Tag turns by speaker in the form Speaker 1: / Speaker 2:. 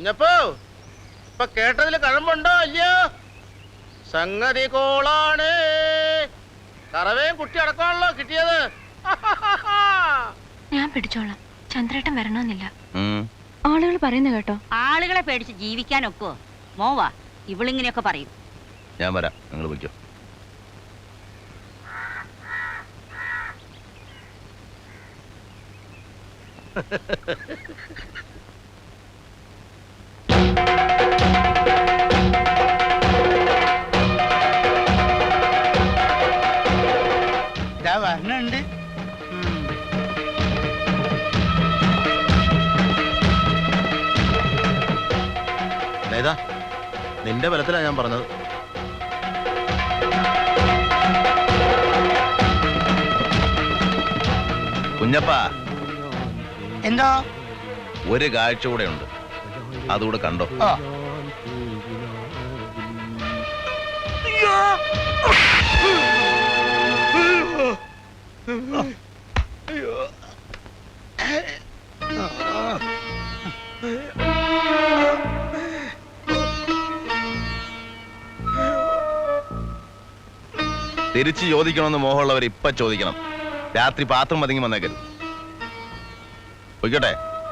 Speaker 1: കുഞ്ഞപ്പോ ഇപ്പൊ കേട്ടതിൽ കഴമ്പുണ്ടോ ഇല്ലയോ? സംഗതി കോളാണ്. കറവേയും കുട്ടി അടക്കമാണല്ലോ കിട്ടിയത്.
Speaker 2: ഞാൻ പിടിച്ചോളാം. ചന്ദ്രേട്ടൻ വരണമെന്നില്ല. ആളുകൾ പറയുന്ന കേട്ടോ.
Speaker 3: ആളുകളെ പേടിച്ച് ജീവിക്കാനൊക്കോ മോവാ ഇവളിങ്ങനെയൊക്കെ പറയും.
Speaker 4: ഞാൻ വരാം. നിങ്ങൾ വയ്ക്കോ ഇതാ നിന്റെ ബലത്തിലാണ് ഞാൻ പറഞ്ഞത്. കുഞ്ഞപ്പ
Speaker 1: എന്താ?
Speaker 4: ഒരു കാഴ്ച കൂടെ ഉണ്ട്. അതുകൂടെ കണ്ടോ? തിരിച്ച് ചോദിക്കണമെന്ന് മോഹമുള്ളവർ ഇപ്പൊ ചോദിക്കണം. രാത്രി പാത്രം പതുങ്ങി വന്നേക്കരുത്. പൊയ്ക്കോട്ടെ?